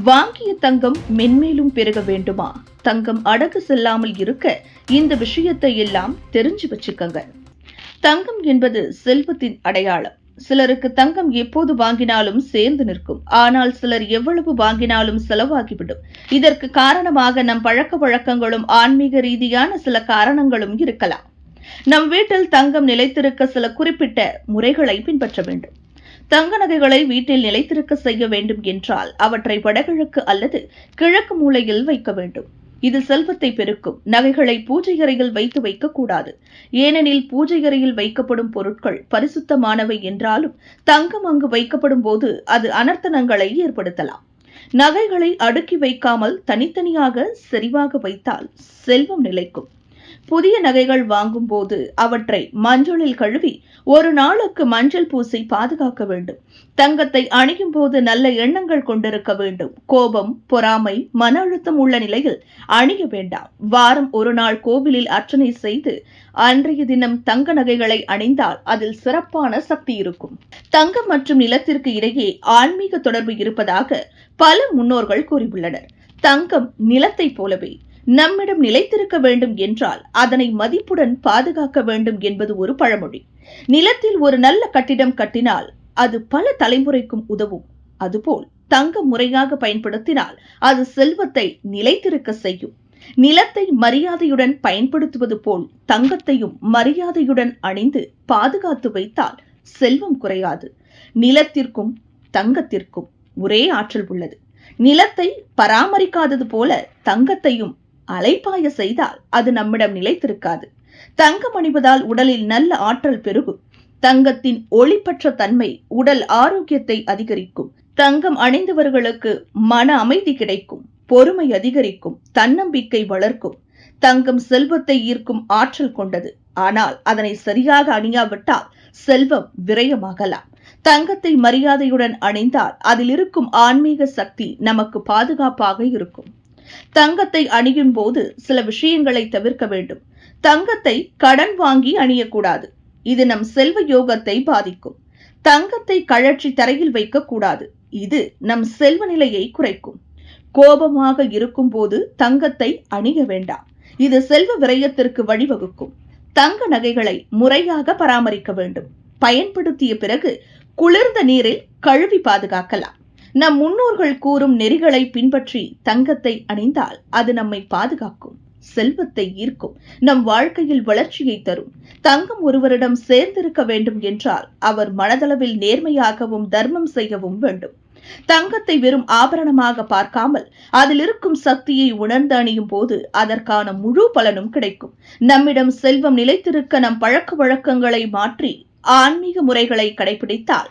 வாங்கிய தங்கம் மென்மேலும் பெருக வேண்டுமா? தங்கம் அடகு செல்லாமல் இருக்க இந்த விஷயத்தை எல்லாம் தெரிஞ்சு வச்சுக்கங்க. தங்கம் என்பது செல்வத்தின் அடையாளம். சிலருக்கு தங்கம் எப்போது வாங்கினாலும் சேர்ந்து நிற்கும். ஆனால் சிலர் எவ்வளவு வாங்கினாலும் செலவாகிவிடும். இதற்கு காரணமாக நம் பழக்க வழக்கங்களும் ஆன்மீக ரீதியான சில காரணங்களும் இருக்கலாம். நம் வீட்டில் தங்கம் நிலைத்திருக்க சில குறிப்பிட்ட முறைகளை பின்பற்ற வேண்டும். தங்க நகைகளை வீட்டில் நிலைத்திருக்க செய்ய வேண்டும் என்றால் அவற்றை வடகிழக்கு அல்லது கிழக்கு மூலையில் வைக்க வேண்டும். இது செல்வத்தை பெருக்கும். நகைகளை பூஜை அறையில் வைத்து வைக்கக்கூடாது ஏனெனில் பூஜை அறையில் வைக்கப்படும் பொருட்கள் பரிசுத்தமானவை என்றாலும் தங்கம் அங்கு வைக்கப்படும் போது அது அனர்த்தனங்களை ஏற்படுத்தலாம். நகைகளை அடுக்கி வைக்காமல் தனித்தனியாக செறிவாக வைத்தால் செல்வம் நிலைக்கும். புதிய நகைகள் வாங்கும் போது அவற்றை மஞ்சளில் கழுவி ஒரு நாளுக்கு மஞ்சள் பூசி பாதுகாக்க வேண்டும். தங்கத்தை அணியும் போது நல்ல எண்ணங்கள் கொண்டிருக்க வேண்டும். கோபம் பொறாமை மன அழுத்தம் உள்ள நிலையில் அணிய வேண்டாம். வாரம் ஒரு நாள் கோவிலில் அர்ச்சனை செய்து அன்றைய தினம் தங்க நகைகளை அணிந்தால் அதில் சிறப்பான சக்தி இருக்கும். தங்கம் மற்றும் நிலத்திற்கு இடையே ஆன்மீக தொடர்பு இருப்பதாக பல முன்னோர்கள் கூறியுள்ளனர். தங்கம் நிலத்தை போலவே நம்மிடம் நிலைத்திருக்க வேண்டும் என்றால் அதனை மதிப்புடன் பாதுகாக்க வேண்டும் என்பது ஒரு பழமொழி. நிலத்தில் ஒரு நல்ல கட்டிடம் கட்டினால் அது பல தலைமுறைக்கும் உதவும். அதுபோல் தங்கம் முறையாக பயன்படுத்தினால் அது செல்வத்தை நிலைத்திருக்க செய்யும். நிலத்தை மரியாதையுடன் பயன்படுத்துவது போல் தங்கத்தையும் மரியாதையுடன் அணிந்து பாதுகாத்து வைத்தால் செல்வம் குறையாது. நிலத்திற்கும் தங்கத்திற்கும் ஒரே ஆற்றல் உள்ளது. நிலத்தை பராமரிக்காதது போல தங்கத்தையும் அலைப்பாய செய்தால் அது நம்மிடம் நிலைத்திருக்காது. தங்கம் அணிவதால் உடலில் நல்ல ஆற்றல் பெருகும். தங்கத்தின் ஒளிப்பற்ற தன்மை உடல் ஆரோக்கியத்தை அதிகரிக்கும். தங்கம் அணிந்தவர்களுக்கு மன அமைதி கிடைக்கும். பொறுமை அதிகரிக்கும். தன்னம்பிக்கை வளர்க்கும். தங்கம் செல்வத்தை ஈர்க்கும் ஆற்றல் கொண்டது. ஆனால் அதனை சரியாக அணியாவிட்டால் செல்வம் விரயமாகலாம். தங்கத்தை மரியாதையுடன் அணிந்தால் அதில் இருக்கும் ஆன்மீக சக்தி நமக்கு பாதுகாப்பாக இருக்கும். தங்கத்தை அணியும் போது சில விஷயங்களை தவிர்க்க வேண்டும். தங்கத்தை கடன் வாங்கி அணியக்கூடாது. இது நம் செல்வ யோகத்தை பாதிக்கும். தங்கத்தை கழற்றி தரையில் வைக்கக்கூடாது இது நம் செல்வ நிலையை குறைக்கும். கோபமாக இருக்கும்போது தங்கத்தை அணிய வேண்டாம். இது செல்வ விரயத்திற்கு வழிவகுக்கும். தங்க நகைகளை முறையாக பராமரிக்க வேண்டும். பயன்படுத்திய பிறகு குளிர்ந்த நீரில் கழுவி பாதுகாக்கலாம். நம் முன்னோர்கள் கூறும் நெறிகளை பின்பற்றி தங்கத்தை அணிந்தால் அது நம்மை பாதுகாக்கும் செல்வத்தை ஈர்க்கும் நம் வாழ்க்கையில் வளர்ச்சியை தரும். தங்கம் ஒருவரிடம் சேர்ந்திருக்க வேண்டும் என்றால் அவர் மனதளவில் நேர்மையாகவும் தர்மம் செய்யவும் வேண்டும். தங்கத்தை வெறும் ஆபரணமாக பார்க்காமல் அதில் இருக்கும் சக்தியை உணர்ந்து அணியும் போது அதற்கான முழு பலனும் கிடைக்கும். நம்மிடம் செல்வம் நிலைத்திருக்க நம் பழக்க வழக்கங்களை மாற்றி ஆன்மீக முறைகளை கடைபிடித்தால்